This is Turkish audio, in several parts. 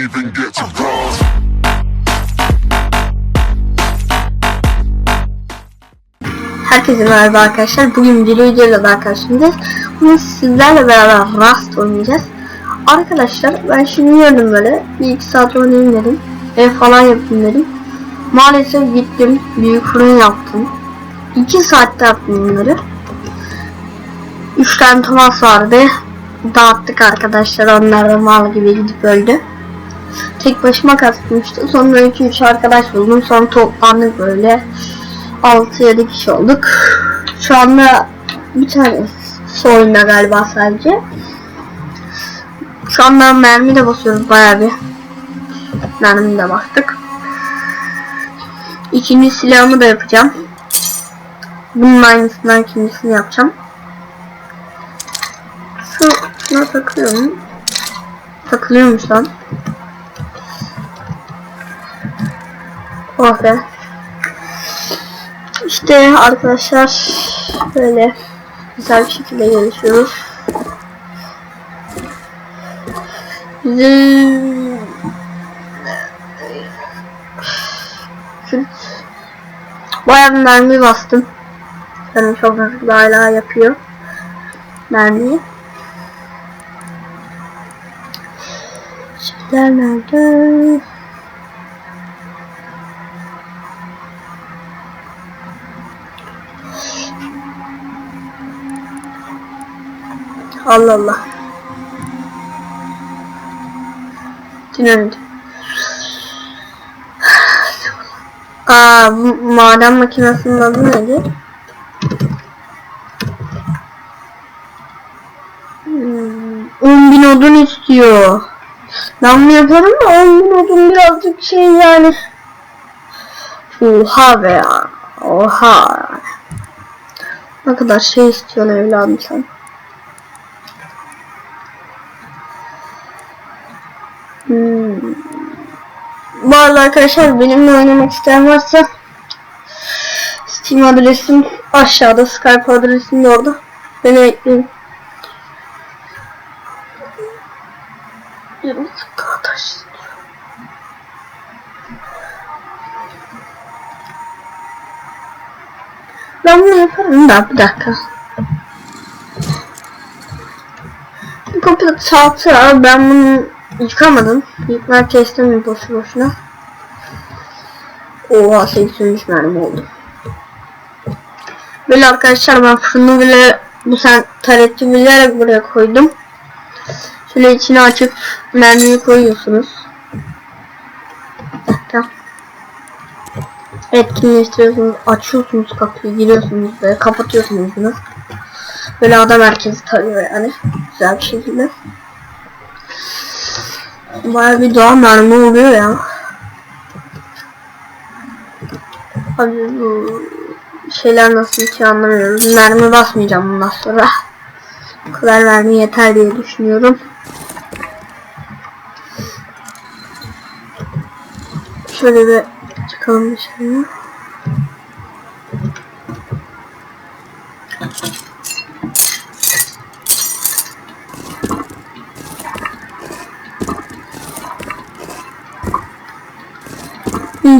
even get to cross. Herkese merhaba arkadaşlar. Bugün bir videoyla daha karşınızdayız. Bugün sizlerle beraber Rust oynayacağız. Arkadaşlar ben şimdi gördüm böyle. Bir iki saat oynayayım dedim. Ev falan yapayım dedim. Maalesef gittim. Büyük fırın yaptım. İki saatte yaptım bunları. Üç tane tomat vardı. Dağıttık arkadaşlar. Onlar da mal gibi gidip öldü. Tek başıma kastım Sonra 2-3 arkadaş buldum. Sonra toplandık böyle. 6-7 kişi olduk. Şu anda bir tane oyunda galiba sadece. Şu anda mermi de basıyoruz bayağı bir. Mermi de bastık. İkinci silahımı da yapacağım. Bunun aynısından ikincisini yapacağım. Şu şuna takıyorum. Takılıyormuş lan. Oh be. İşte arkadaşlar böyle güzel bir şekilde gelişiyoruz. Bizim Bayağı bir mermi bastım. Benim çok hızlı hala yapıyor. Mermiyi. Şeyler nerede? Allah Allah. Dinamit. Aa, bu maden makinesinin adı neydi? Hmm, 10 bin odun istiyor. Ben bunu yaparım da 10 bin odun birazcık şey yani. Oha be ya. Oha. Ne kadar şey istiyorsun evladım sen. Hmm. Bu arada arkadaşlar benimle oynamak isteyen varsa Steam adresim aşağıda Skype adresim de orada. Beni ekleyin. Yarım arkadaş. Ben bunu yaparım da bir dakika. Bu kapı saltı ben bunu Yıkamadım. Yıkmak kestim boşu boşuna. Oha 83 mermi oldu. Böyle arkadaşlar ben fırını bile bu sen tareti bilerek buraya koydum. Şöyle içine açıp mermiyi koyuyorsunuz. Dakika. Etkinleştiriyorsunuz, açıyorsunuz kapıyı, giriyorsunuz böyle kapatıyorsunuz bunu. Böyle adam herkesi tarıyor yani. Güzel bir şekilde. Baya bir doğa mermi oluyor ya. Abi bu şeyler nasıl hiç anlamıyorum. Mermi basmayacağım bundan sonra. Bu kadar mermi yeter diye düşünüyorum. Şöyle bir çıkalım dışarıya.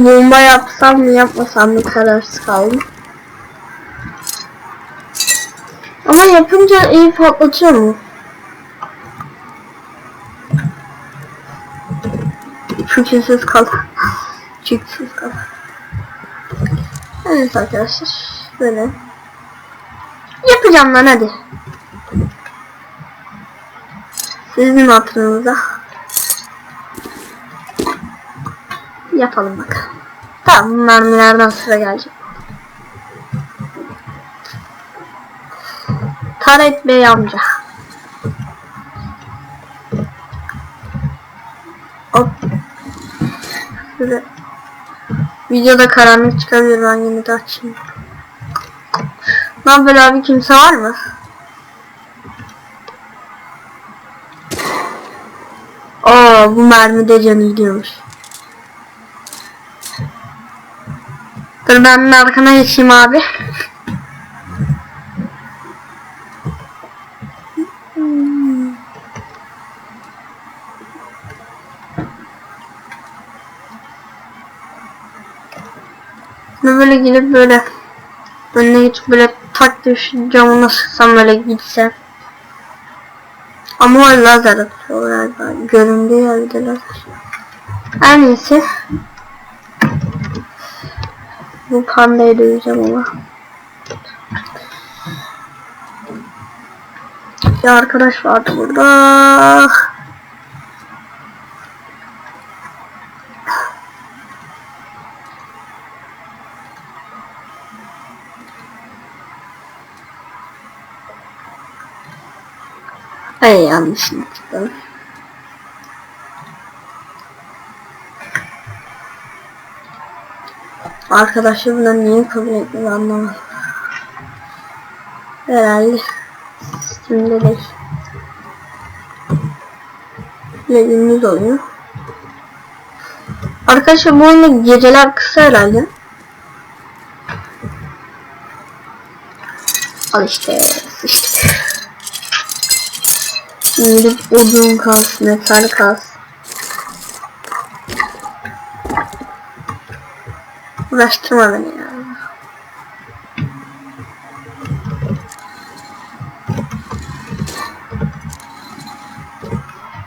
Bomba yapsam mı yapmasam mı kararsız kaldım. Ama yapınca iyi patlatıyor mu? Çünküsüz kal. Çünküsüz kal. Evet arkadaşlar. Böyle. Yapacağım lan hadi. Sizin hatırınıza. Yapalım bakalım. Tamam mermilerden sıra gelecek. Taret Bey amca. Hop. Şöyle. Videoda karanlık çıkabilir ben yine de açayım. Ne haber abi kimse var mı? Aa bu mermi de canı gidiyormuş. Dur ben arkana geçeyim abi. böyle gelip böyle önüne geçip böyle tak düş camına sıksam böyle gitse. Ama o lazer atıyor galiba. Göründüğü ya de lazer. Her neyse. Bu pandayı döveceğim ama. Bir arkadaş vardı burada. Ay yanlışlıkla. Arkadaşlar bundan niye kabul etmiyor anlamadım. Herhalde Steam'de. Böyle gündüz oluyor. Arkadaşlar bu oyunda geceler kısa herhalde. Al işte sıçtık. Şimdi odun kalsın, metal kalsın. Uğraştırma beni ya.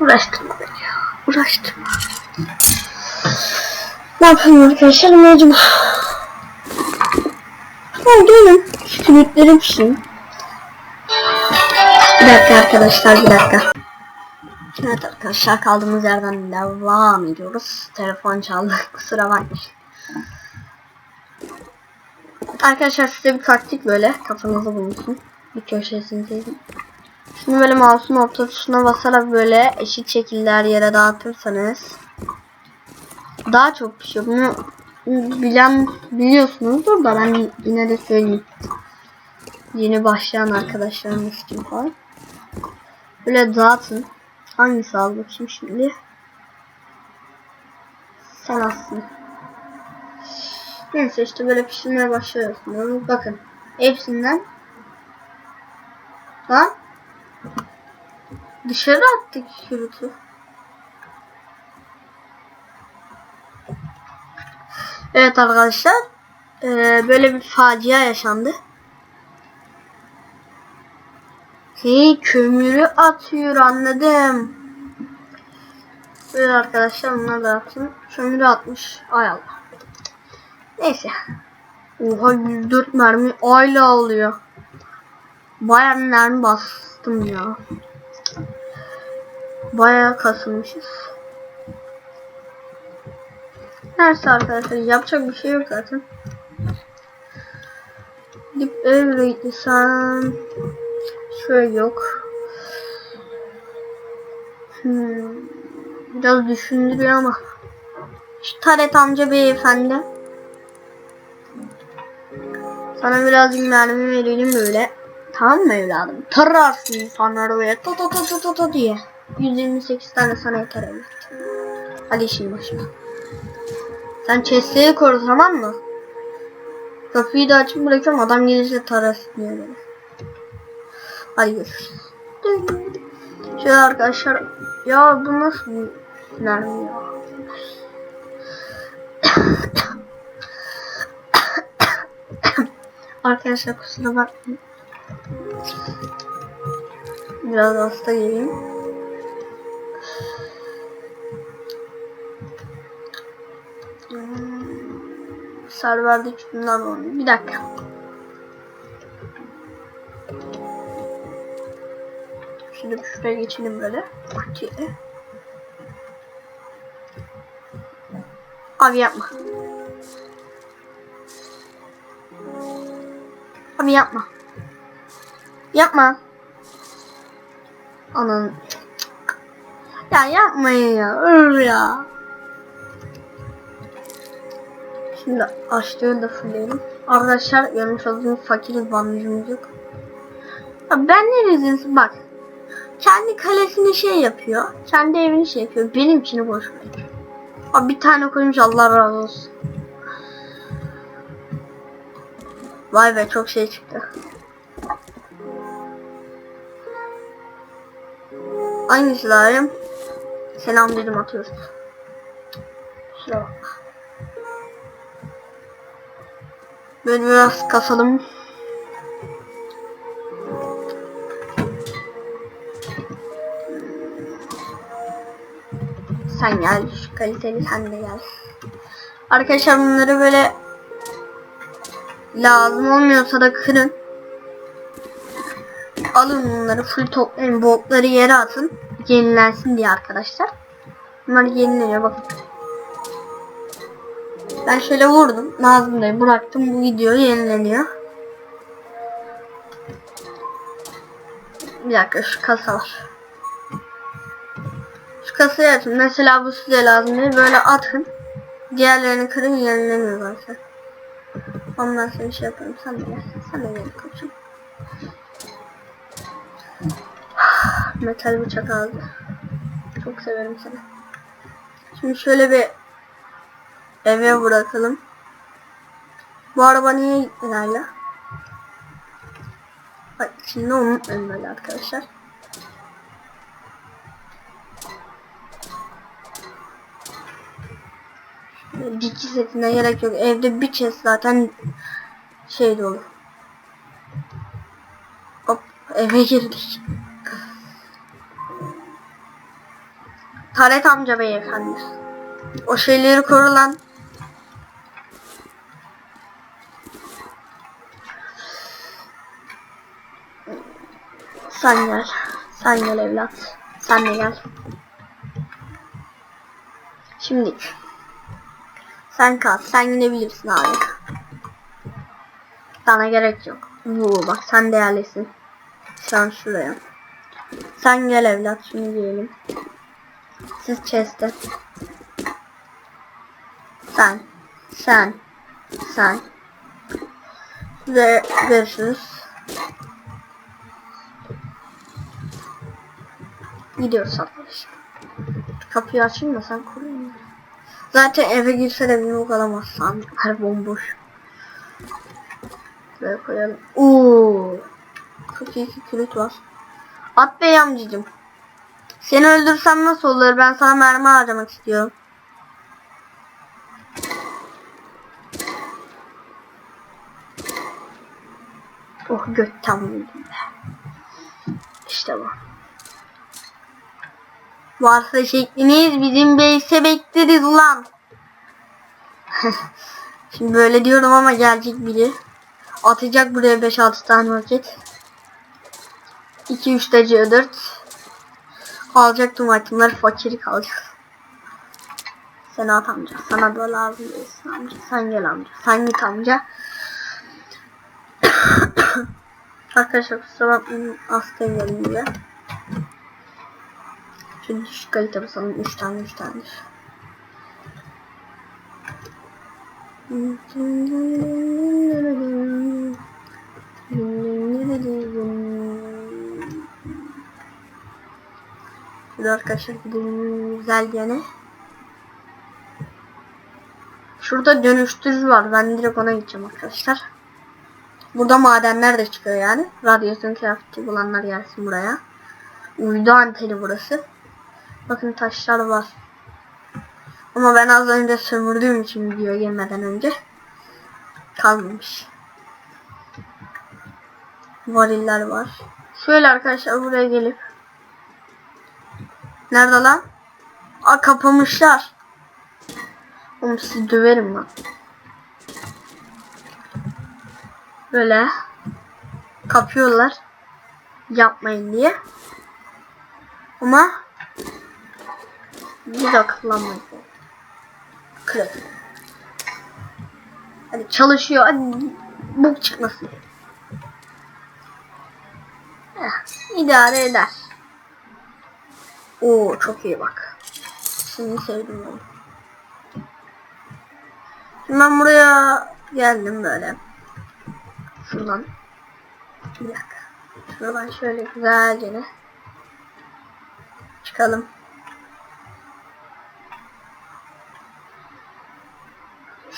Uğraştırma beni ya. Uğraştırma. Ne yapayım arkadaşlar mecbur. Hadi gelin. Şu kemikleri pişireyim. Bir dakika arkadaşlar bir dakika. Evet arkadaşlar kaldığımız yerden devam ediyoruz. Telefon çaldı kusura bakmayın. Arkadaşlar size bir taktik böyle kafanızda bulunsun. Bir köşesini sevdim. Şimdi böyle mouse'un orta tuşuna basarak böyle eşit şekilde yere dağıtırsanız daha çok pişiyor. Bunu bilen biliyorsunuzdur da ben yine de söyleyeyim. Yeni başlayan arkadaşlarımız için falan. Böyle dağıtın. Hangisi al bakayım şimdi. Sen aslında. Neyse işte böyle pişirmeye başlıyorsunuz. Bakın. Hepsinden. Lan. Dışarı attık kürütü. Evet arkadaşlar. Ee, böyle bir facia yaşandı. Hey kömürü atıyor anladım. Evet arkadaşlar bunlar da atın. Kömürü atmış. Ay Allah. Neyse. Oha 104 mermi ayla alıyor. Bayağı mermi bastım ya. Bayağı kasılmışız. Neyse arkadaşlar yapacak bir şey yok zaten. Gidip evre gitsem şöyle yok. Hmm, biraz düşündürüyor ama. Şu Taret amca beyefendi. Sana birazcık mermi verelim böyle. Tamam mı evladım? Tararsın insanları böyle ta ta ta ta ta ta diye. 128 tane sana yeter evlat. Hadi işin başına. Sen chest'i koru tamam mı? Kapıyı da açık bırakıyorum adam gelirse tarasın diye böyle. Hadi görüşürüz. Şöyle arkadaşlar. Ya bu nasıl bir mermi ya? Arkadaşlar kusura bakmayın. Biraz hasta. Hmm, Serverde bunlar var. Bir dakika. Şimdi şuraya geçelim böyle. Bahçeye. Abi yapma. Abi yapma. Yapma. Anan. Ya yapmayın ya. Öl ya. Şimdi açlığı da fulleyelim. Arkadaşlar görmüş olduğunuz fakiriz bandajımız yok. Ya ben ne rezilsin bak. Kendi kalesini şey yapıyor. Kendi evini şey yapıyor. Benimkini boş ver. Abi bir tane koymuş Allah razı olsun. Vay be çok şey çıktı. Aynı silahım. Selam dedim atıyoruz. Şuna bak. Böyle biraz kasalım. Sen gel. Kaliteli sen de gel. Arkadaşlar bunları böyle lazım olmuyorsa da kırın. Alın bunları full toplayın. Blokları yere atın. Yenilensin diye arkadaşlar. Bunlar yenileniyor bakın. Ben şöyle vurdum. Nazım'dayı bıraktım. Bu video yenileniyor. Bir dakika şu kasa var. Şu kasayı atın. Mesela bu size lazım değil. Böyle atın. Diğerlerini kırın yenileniyor zaten. Ondan sonra şey yaparım. Sen gel. Sen gel koçum. Metal bıçak aldı. Çok severim seni. Şimdi şöyle bir eve bırakalım. Bu araba niye hala? Bak şimdi unutmayın böyle arkadaşlar. Dikki setine gerek yok. Evde bir chest zaten şey dolu. Hop eve girdik. Taret amca beyefendi. O şeyleri koru lan. Sen gel. Sen gel evlat. Sen de gel. Şimdi. Sen kal. Sen gidebilirsin abi. Sana gerek yok. Bu bak sen değerlisin. Sen şuraya. Sen gel evlat. Şunu giyelim. Siz chest'e. Sen. Sen. Sen. Ve görüşürüz. Gidiyoruz arkadaşlar. Kapıyı açayım da sen koruyun. Zaten eve girse de beni alamazsan. Her bomboş. Buraya koyalım. Oo. Çok iyi ki kilit var. At bey amcacım. Seni öldürsem nasıl olur? Ben sana mermi harcamak istiyorum. Oh götten vurdum. İşte bu. Varsa şekliniz bizim beyse bekleriz ulan. Şimdi böyle diyorum ama gelecek biri. Atacak buraya 5-6 tane roket. 2-3 de C4. Alacaktım itemları fakiri kalacak. Sen at amca. Sana da lazım değilsin amca. Sen gel amca. Sen git amca. Arkadaşlar kusura bakmayın. Hastayım gelin diye. Şu düşük kalite basalım. 3 tane 3 tane. Şurada arkadaşlar gidelim güzel yani. Şurada dönüştürücü var. Ben direkt ona gideceğim arkadaşlar. Burada madenler de çıkıyor yani. Radyasyon kıyafeti bulanlar gelsin buraya. Uydu anteni burası. Bakın taşlar var. Ama ben az önce sömürdüğüm için videoya girmeden önce kalmamış. Variller var. Şöyle arkadaşlar buraya gelip Nerede lan? Aa kapamışlar. Oğlum sizi döverim lan. Böyle kapıyorlar. Yapmayın diye. Ama biz akıllanmayız. Kırık. Hadi çalışıyor. Hadi bok çıkmasın. Heh, idare eder. Oo çok iyi bak. Şimdi sevdim onu. Şimdi ben buraya geldim böyle. Şuradan. Bir dakika. Şuradan şöyle güzelce? Çıkalım.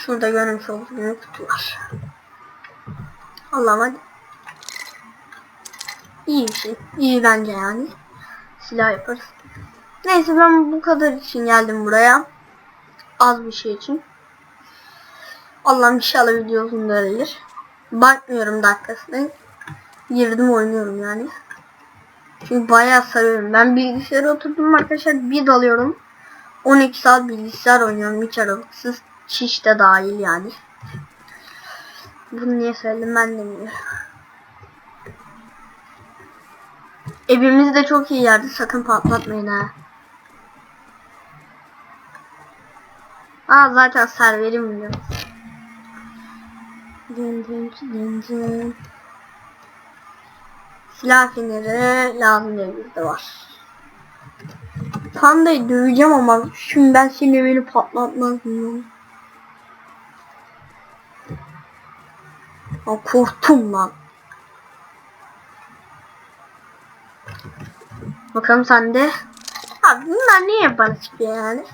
Şurada görmüş olduğunuz kutu var. Allah'ım hadi. İyi bir şey. İyi bence yani. Silah yaparız. Neyse ben bu kadar için geldim buraya. Az bir şey için. Allah'ım inşallah video uzun gelir. Bakmıyorum dakikasına. Girdim oynuyorum yani. Çünkü bayağı sarıyorum. Ben bilgisayara oturdum arkadaşlar bir dalıyorum. 12 saat bilgisayar oynuyorum hiç aralıksız. Çiş de dahil yani. Bunu niye söyledim ben de bilmiyorum. Evimiz de çok iyi yerde sakın patlatmayın ha. Aa zaten serverim biliyorum. Dın dın dın dın. Silah feneri lazım evimizde var. Panda'yı döveceğim ama şimdi ben seni beni patlatmazdım. Ya korktum lan. Bakalım sen de. Abi bunlar ne yapar çıkıyor yani?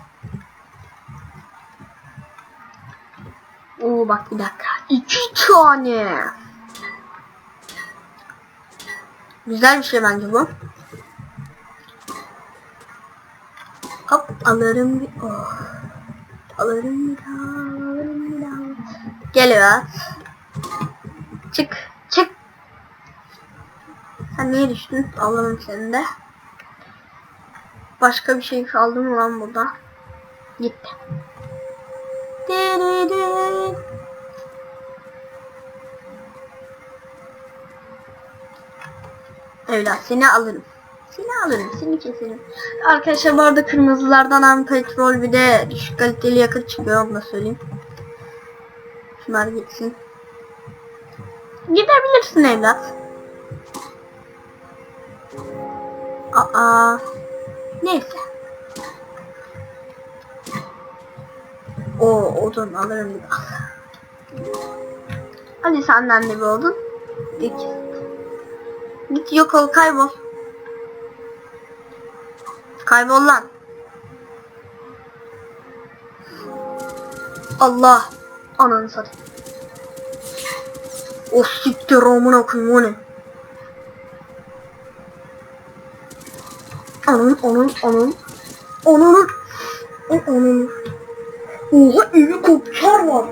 Oo bak bir dakika. İki tane. Güzel bir şey bence bu. Hop alırım bir oh. Alırım bir daha, alırım bir daha. Gel Sen niye düştün? Allah'ım seni de. Başka bir şey kaldı mı lan burada? Gitti. Evlat seni alırım. Seni alırım, seni keserim. Arkadaşlar bu arada kırmızılardan hem petrol bir de düşük kaliteli yakıt çıkıyor onu da söyleyeyim. Şunlar gitsin. Gidebilirsin evlat. Aa. Neyse. O odun alırım bir daha. Hadi senden de bir odun. Git. Git yok ol kaybol. Kaybol lan. Allah. Ananı satayım. O siktir amına koyayım o? Onun onun onun onun Oha helikopter var.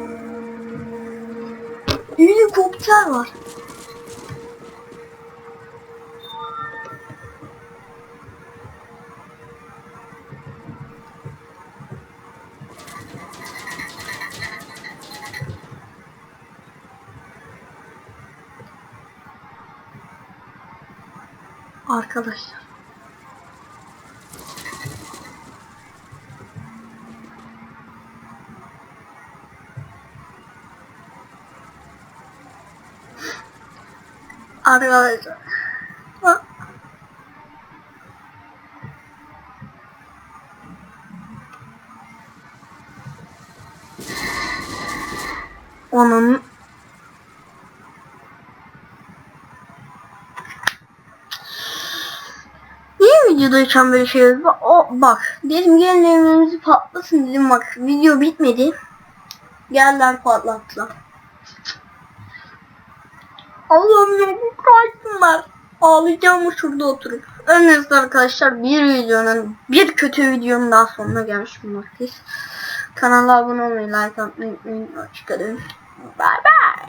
Helikopter var. Arkadaşlar. Ha. Onun videodayken böyle şey? Bak, o bak dedim gelin evimizi patlasın dedim bak video bitmedi. Geldiler patlattılar. Allah'ım ya bu var. Ağlayacağım şurada oturup. Önünüzde arkadaşlar bir videonun bir kötü videonun daha sonuna gelmiş bulunmaktayız. Kanala abone olmayı, like atmayı unutmayın. Hoşçakalın. Bye bye.